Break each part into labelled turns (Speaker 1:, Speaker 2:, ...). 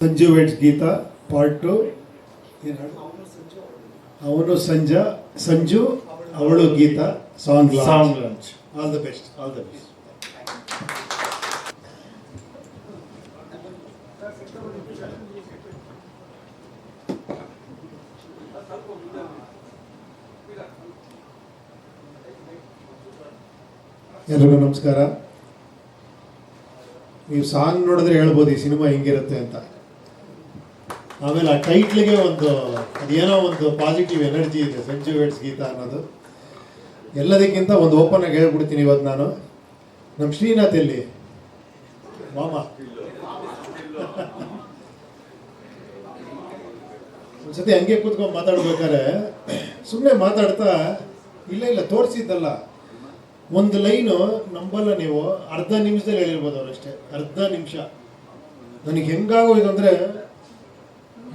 Speaker 1: Sanju weds Geetha part two ಅವನು ಸಂಜ ಸಂಜು ಅವಳು Geetha song
Speaker 2: song launch
Speaker 1: all the best
Speaker 2: all the best
Speaker 1: ಎಲ್ರಿಗೂ ನಮಸ್ಕಾರ. ನೀವು ಸಾಂಗ್ ನೋಡಿದ್ರೆ ಹೇಳ್ಬೋದು ಈ ಸಿನಿಮಾ ಹೆಂಗಿರುತ್ತೆ ಅಂತ. ಆಮೇಲೆ ಆ ಟೈಟ್ಲಿಗೆ ಒಂದು, ಅದೇನೋ ಒಂದು ಪಾಸಿಟಿವ್ ಎನರ್ಜಿ ಇದೆ ಸಂಜು ವೆಟ್ಸ್ ಗೀತ ಅನ್ನೋದು. ಎಲ್ಲದಕ್ಕಿಂತ ಒಂದು ಓಪನ್ ಆಗಿ ಹೇಳ್ಬಿಡ್ತೀನಿ ಇವತ್ತು ನಾನು. ನಮ್ಮ ಶ್ರೀನಾಥ್ ಎಲ್ಲಿ? ಮಾಮ. ಒಂದ್ಸತಿ ಹಂಗೆ ಕೂತ್ಕೊಂಡು ಮಾತಾಡ್ಬೇಕಾದ್ರೆ ಸುಮ್ಮನೆ ಮಾತಾಡ್ತಾ, ಇಲ್ಲ ಇಲ್ಲ, ತೋರಿಸಿದ್ದಲ್ಲ. ಒಂದು ಲೈನು ನಂಬಲ್ಲ ನೀವು, ಅರ್ಧ ನಿಮಿಷದಲ್ಲಿ ಹೇಳಿರ್ಬೋದು ಅಷ್ಟೇ. ಅರ್ಧ ನಿಮಿಷ. ನನಗೆ ಹೆಂಗಾಗೋಯ್ತು ಅಂದರೆ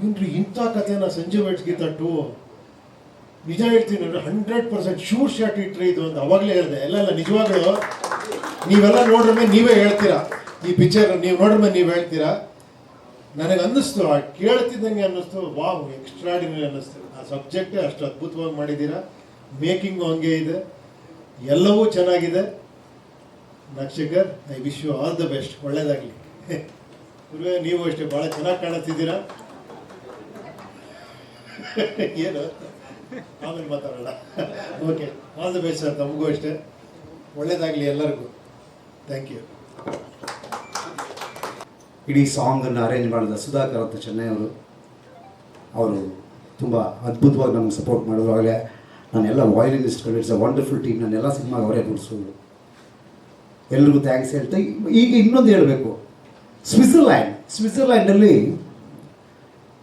Speaker 1: ಏನ್ರಿ ಇಂಥ ಕಥೆನ ಸಂಜೆ ವೆಟ್ಸ್ ಗೀತಾ ಟು ನಿಜ ಹೇಳ್ತೀನಿ ಅಂದ್ರೆ ಹಂಡ್ರೆಡ್ ಪರ್ಸೆಂಟ್ ಶೂರ್ ಶಾಟ್ ಇಟ್ರಿ ಇದು ಅಂತ ಅವಾಗಲೇ ಹೇಳಿದೆ. ಎಲ್ಲ ಎಲ್ಲ ನಿಜವಾಗ್ಲೂ ನೀವೆಲ್ಲ ನೋಡ್ರಮೆ ನೀವೇ ಹೇಳ್ತೀರಾ? ಈ ಪಿಕ್ಚರ್ ನೀವು ನೋಡ್ರಮೆ ನೀವು ಹೇಳ್ತೀರಾ? ನನಗೆ ಅನ್ನಿಸ್ತು, ಆ ಕೇಳ್ತಿದ್ದಂಗೆ ಅನ್ನಿಸ್ತು, ವಾವ್ ಎಕ್ಸ್ಟ್ರಾಡಿನರಿ ಅನ್ನಿಸ್ತು. ಆ ಸಬ್ಜೆಕ್ಟೇ ಅಷ್ಟು ಅದ್ಭುತವಾಗಿ ಮಾಡಿದ್ದೀರಾ? ಮೇಕಿಂಗು ಹಂಗೆ ಇದೆ. ಎಲ್ಲವೂ ಚೆನ್ನಾಗಿದೆ. ನಕ್ಷಕರ್ I wish you all the best ಒಳ್ಳೇದಾಗಲಿ. ನೀವು ಅಷ್ಟೇ, ಭಾಳ ಚೆನ್ನಾಗಿ ಕಾಣಿಸ್ತಿದ್ದೀರಾ ಏನು? ಆಮೇಲೆ ಮಾತಾಡೋಣ okay all the best sir ತಮಗೂ ಅಷ್ಟೇ. ಒಳ್ಳೇದಾಗಲಿ ಎಲ್ಲರಿಗೂ. ಥ್ಯಾಂಕ್ ಯು
Speaker 3: ಇಡೀ ಸಾಂಗನ್ನು ಅರೇಂಜ್ ಮಾಡಿದ ಸುಧಾಕರ್ ಅಂತ ಚೆನ್ನೈ ಅವರು ಅವರು ತುಂಬ ಅದ್ಭುತವಾಗಿ ನಮ್ಗೆ ಸಪೋರ್ಟ್ ಮಾಡಿದ್ರು. ಆಗಲೇ ನಾನೆಲ್ಲ ವಾಯಲಿನಿಸ್ಟ್ಗಳು ಇಟ್ಸ್ ಅ ವಂಡರ್ಫುಲ್ ಟೀಮ್ ನಾನೆಲ್ಲ ಸಿನಿಮಾಗೆ ಅವರೇ ನುಡಿಸೋದು ಎಲ್ರಿಗೂ ಥ್ಯಾಂಕ್ಸ್ ಹೇಳ್ತಾ, ಈಗ ಇನ್ನೊಂದು ಹೇಳಬೇಕು. ಸ್ವಿಟ್ಜರ್ಲ್ಯಾಂಡ್ ಸ್ವಿಟ್ಜರ್ಲ್ಯಾಂಡಲ್ಲಿ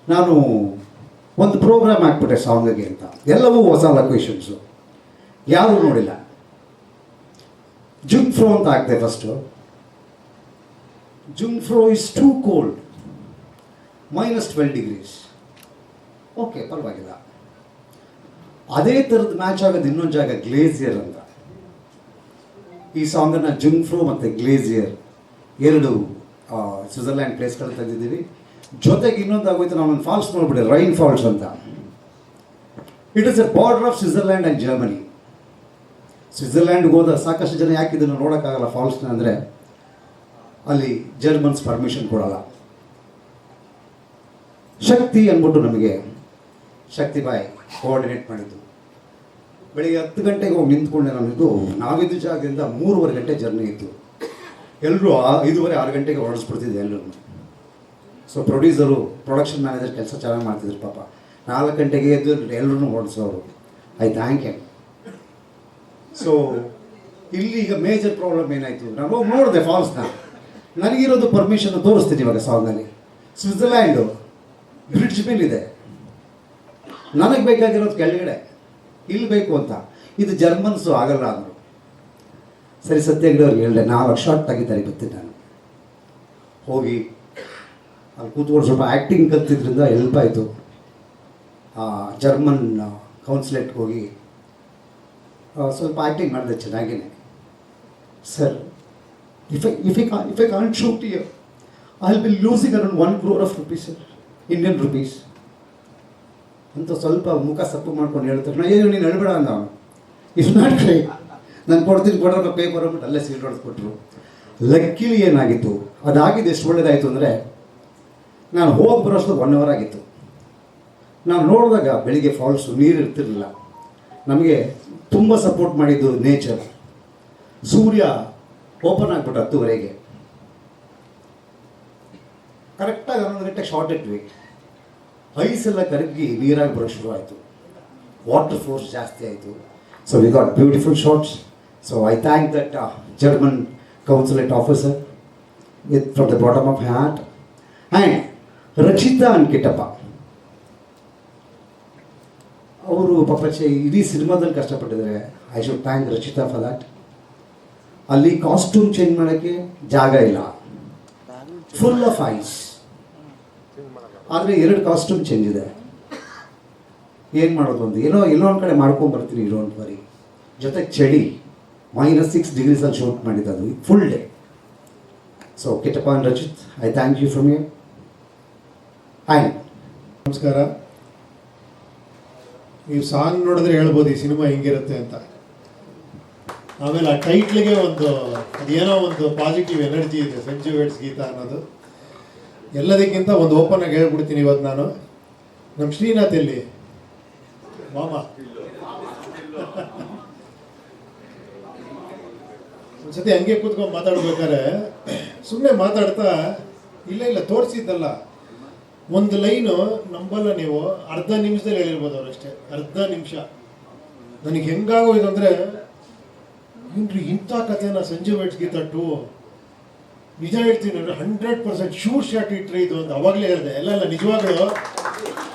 Speaker 3: ನಾನು ಒಂದು ಪ್ರೋಗ್ರಾಮ್ ಹಾಕ್ಬಿಟ್ಟೆ ಸಾಂಗಿಗೆ ಅಂತ. ಎಲ್ಲವೂ ಹೊಸ ಲೊಕೇಶನ್ಸು ಯಾರೂ ನೋಡಿಲ್ಲ. ಜುಮ್ ಫ್ರೋ ಅಂತ ಹಾಕ್ದೆ first Jungfrau is too cold minus twelve degrees okay ಪರವಾಗಿಲ್ಲ. ಅದೇ ಥರದ ಮ್ಯಾಚ್ ಆಗೋದು ಇನ್ನೊಂದು ಜಾಗ ಗ್ಲೇಸಿಯರ್ ಅಂತ. ಈ ಸಾಂಗನ್ನು ಜುಂಗ್ಫ್ರೋ ಮತ್ತು ಗ್ಲೇಸಿಯರ್ ಎರಡು ಸ್ವಿಟ್ಜರ್ಲ್ಯಾಂಡ್ ಪ್ಲೇಸ್ಗಳಲ್ಲಿ ತೆಗೆದಿದ್ದೀವಿ ಜೊತೆಗೆ ಇನ್ನೊಂದು ನಾವು ಒಂದು ಫಾಲ್ಸ್ ನೋಡ್ಬಿಟ್ಟೆ ರೈನ್ ಫಾಲ್ಸ್ ಅಂತ. It is a border of Switzerland and Germany ಸ್ವಿಟ್ಜರ್ಲ್ಯಾಂಡ್ಗೆ ಹೋದ ಸಾಕಷ್ಟು ಜನ ಯಾಕೆ ಇದನ್ನು ನೋಡೋಕ್ಕಾಗಲ್ಲ ಫಾಲ್ಸ್ನ ಅಂದರೆ, ಅಲ್ಲಿ ಜರ್ಮನ್ಸ್ ಪರ್ಮಿಷನ್ ಕೊಡಲ್ಲ. ಶಕ್ತಿ ಅಂದ್ಬಿಟ್ಟು ನಮಗೆ, ಶಕ್ತಿ ಬಾಯ್ ಕೋಆರ್ಡಿನೇಟ್ ಮಾಡಿದ್ದು. ಬೆಳಿಗ್ಗೆ ಹತ್ತು ಗಂಟೆಗೆ ಹೋಗಿ ನಿಂತ್ಕೊಂಡೆ ನಾನಿದ್ದು ನಾವಿದ್ದು ಜಾಗದಿಂದ ಮೂರುವರೆ ಗಂಟೆ ಜರ್ನಿ ಇತ್ತು. ಎಲ್ಲರೂ ಐದೂವರೆ ಆರು ಗಂಟೆಗೆ ಹೊರಡಿಸ್ಬಿಡ್ತಿದ್ದೆ ಎಲ್ಲರೂ ಸೊ ಪ್ರೊಡ್ಯೂಸರು ಪ್ರೊಡಕ್ಷನ್ ಮ್ಯಾನೇಜರ್ ಕೆಲಸ ಚೆನ್ನಾಗಿ ಮಾಡ್ತಿದ್ರು ಪಾಪ. ನಾಲ್ಕು ಗಂಟೆಗೆ ಎದ್ದು ಎಲ್ಲರೂ ಓಡಿಸೋರು. I thank you. ಸೊ ಇಲ್ಲಿ ಈಗ ಮೇಜರ್ ಪ್ರಾಬ್ಲಮ್ ಏನಾಯಿತು? ನಾನು ಹೋಗಿ ನೋಡಿದೆ ಫಾಲ್ಸ್ನ ನನಗಿರೋದು ಪರ್ಮಿಷನ್ ತೋರಿಸ್ತೀನಿ ಇವಾಗ ಸಾಂಗಲ್ಲಿ ಸ್ವಿಟ್ಜರ್ಲ್ಯಾಂಡು ಬ್ರಿಡ್ಜ್ ಮೇಲಿದೆ. ನನಗೆ ಬೇಕಾಗಿರೋದು ಕೆಳಗಡೆ. ಇಲ್ಲಿ ಬೇಕು ಅಂತ. ಇದು ಜರ್ಮನ್ಸು ಆಗಲ್ಲ ಅಂದರು. ಸರಿ ಸತ್ಯಂಗಡವ್ರಿಗೆ ಹೇಳಿದೆ, ನಾಲ್ಕು ಶಾರ್ಟ್ ತೆಗಿತಾರೆ ಬರ್ತೀನಿ ನಾನು. ಹೋಗಿ ಅಲ್ಲಿ ಕೂತ್ಕೊಂಡು ಸ್ವಲ್ಪ ಆ್ಯಕ್ಟಿಂಗ್ ಕಲ್ತಿದ್ರಿಂದ ಹೆಲ್ಪ್ ಆಯಿತು. ಜರ್ಮನ್ ಕೌನ್ಸಿಲೇಟ್ಗೆ ಹೋಗಿ ಸ್ವಲ್ಪ ಆ್ಯಕ್ಟಿಂಗ್ ಮಾಡಿದೆ ಚೆನ್ನಾಗೇ sir if I if I ಕಾ if I I shoot shoot ಯ I'll be losing around one crore of rupees sir Indian rupees ಅಂತ ಸ್ವಲ್ಪ ಮುಖ ಸಪ್ಪು ಮಾಡ್ಕೊಂಡು ಹೇಳ್ತಾರೆ. ನಾ ಏನು ನೀನು ಹೇಳ್ಬೇಡ ಅಂದ ಇಫ್ ನಾಟ್ ಟ್ರೈ ನಾನು ಕೊಡ್ತೀನಿ ಕೊಡೋಣ ಪೇಪರ್ ಅಂದ್ಬಿಟ್ಟು ಅಲ್ಲೇ ಹೊಡೆದು ಹೊಡೆದ್ಕೊಟ್ರು ಲಕ್ಕಿಲಿ ಏನಾಗಿತ್ತು, ಅದಾಗಿದ್ದು ಎಷ್ಟು ಒಳ್ಳೇದಾಯಿತು ಅಂದರೆ ನಾನು ಹೋಗಿ ಬರೋಷ್ಟು ಒನ್ ಅವರ್ ಆಗಿತ್ತು. ನಾನು ನೋಡಿದಾಗ ಬೆಳಿಗ್ಗೆ ಫಾಲ್ಸು ನೀರು ಇರ್ತಿರಲಿಲ್ಲ. ನಮಗೆ ತುಂಬ ಸಪೋರ್ಟ್ ಮಾಡಿದ್ದು ನೇಚರ್ ಸೂರ್ಯ ಓಪನ್ ಆಗ್ಬಿಟ್ಟು ಹತ್ತುವರೆಗೆ. ಕರೆಕ್ಟಾಗಿ ಹನ್ನೊಂದು ಗಂಟೆಗೆ ಶಾರ್ಟ್ ಇಟ್ವಿ. ಐಸ್ ಎಲ್ಲ ಕರಗಿ ನೀರಾಗಿ ಬರೋ ಶುರುವಾಯಿತು. ವಾಟರ್ ಫೋರ್ಸ್ ಜಾಸ್ತಿ ಆಯಿತು. So we got beautiful shots so I thank that German consulate officer with from the bottom of heart and Rachita ಅನ್ಕಿಟ್ಟಪ್ಪ ಅವರು ಪಾಪ ಇಡೀ ಸಿನಿಮಾದಲ್ಲಿ ಕಷ್ಟಪಟ್ಟಿದ್ದಾರೆ. I should thank Rachita for that ಅಲ್ಲಿ ಕಾಸ್ಟ್ಯೂಮ್ ಚೇಂಜ್ ಮಾಡೋಕ್ಕೆ ಜಾಗ ಇಲ್ಲ. ಫುಲ್ ಆಫ್ ಐಸ್ ಆದರೆ ಎರಡು ಕಾಸ್ಟ್ಯೂಮ್ ಚೇಂಜ್ ಇದೆ. ಏನು ಮಾಡೋದು ಅಂತ? ಏನೋ, ಎಲ್ಲೋ ಒಂದು ಕಡೆ ಮಾಡ್ಕೊಂಡು ಬರ್ತೀನಿ ಇರೋ ಬರಿ. ಜೊತೆಗೆ ಚಳಿ. ಮೈನಸ್ ಸಿಕ್ಸ್ ಡಿಗ್ರೀಸಲ್ಲಿ ಶೂಟ್ ಮಾಡಿದ್ದು full day so ಕೆಟಪಾನ್ Rachit I thank you from you hi
Speaker 1: ನಮಸ್ಕಾರ. ನೀವು ಸಾಂಗ್ ನೋಡಿದ್ರೆ ಹೇಳ್ಬೋದು ಈ ಸಿನಿಮಾ ಹೆಂಗಿರುತ್ತೆ ಅಂತ. ಆಮೇಲೆ ಆ ಟೈಟ್ಲಿಗೆ ಒಂದು, ಅದೇನೋ ಒಂದು ಪಾಸಿಟಿವ್ ಎನರ್ಜಿ ಇದೆ ಸಂಜು ವೇಡ್ಸ್ ಗೀತ ಅನ್ನೋದು. ಎಲ್ಲದಕ್ಕಿಂತ ಒಂದು ಓಪನ್ ಆಗಿ ಹೇಳ್ಬಿಡ್ತೀನಿ ಇವತ್ತು ನಾನು. ನಮ್ಮ ಶ್ರೀನಾಥ್ ಎಲ್ಲಿ? ಮಾಮ. ಒಂದ್ಸತಿ ಹಂಗೆ ಕೂತ್ಕೊಂಡು ಮಾತಾಡ್ಬೇಕಾದ್ರೆ ಸುಮ್ಮನೆ ಮಾತಾಡ್ತಾ, ಇಲ್ಲ ಇಲ್ಲ, ತೋರಿಸಿದ್ದಲ್ಲ. ಒಂದು ಲೈನು ನಂಬಲ್ಲ ನೀವು, ಅರ್ಧ ನಿಮಿಷದಲ್ಲಿ ಹೇಳಿರ್ಬೋದು ಅವರಷ್ಟೇ ಅರ್ಧ ನಿಮಿಷ. ನನಗೆ ಹೆಂಗಾಗೋಯ್ತು ಅಂದರೆ, ಏನ್ರಿ ಇಂಥ ಕಥೆನ ಸಂಜೆ ವೇಟ್ಸ್ ಗೀತ ನಿಜ ಹೇಳ್ತೀನಿ ಅಂದರೆ ಹಂಡ್ರೆಡ್ ಪರ್ಸೆಂಟ್ ಶೂರ್ ಶಾಟ್ ಇಟ್ರೆ ಇದು ಅಂತ ಅವಾಗಲೇ ಹೇಳಿದೆ. ಎಲ್ಲ ನಿಜವಾಗ್ಲೂ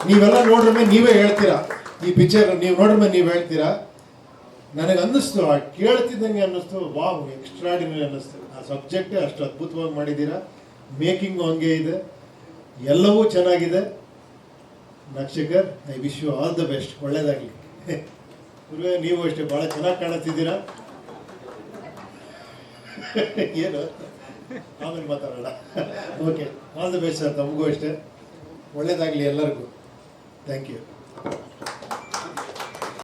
Speaker 1: ನೀವೆಲ್ಲ ನೋಡ್ರ ನೀವೇ ಹೇಳ್ತೀರಾ? ಈ ಪಿಕ್ಚರ್ ನೀವು ನೋಡ್ರ ನೀವು ಹೇಳ್ತೀರಾ? ನನಗೆ ಅನ್ನಿಸ್ತು, ಆ ಕೇಳ್ತಿದ್ದಂಗೆ ಅನ್ನಿಸ್ತು, ವಾವ್ ಎಕ್ಸ್ಟ್ರಾಡಿನರಿ ಅನ್ನಿಸ್ತು. ಆ ಸಬ್ಜೆಕ್ಟೇ ಅಷ್ಟು ಅದ್ಭುತವಾಗಿ ಮಾಡಿದ್ದೀರಾ? ಮೇಕಿಂಗು ಹಂಗೆ ಇದೆ. ಎಲ್ಲವೂ ಚೆನ್ನಾಗಿದೆ. ನಕ್ಷಕರ್ I wish you all the best ಒಳ್ಳೇದಾಗಲಿ. ಗುರುವೆ, ನೀವು ಅಷ್ಟೇ ಭಾಳ ಚೆನ್ನಾಗಿ ಕಾಣಿಸ್ತಿದ್ದೀರಾ ಏನು? ಆಮೇಲೆ ಮಾತಾಡೋಣ. Okay all the best sir ತಮಗೂ ಅಷ್ಟೇ. ಒಳ್ಳೇದಾಗಲಿ ಎಲ್ಲರಿಗೂ. Thank you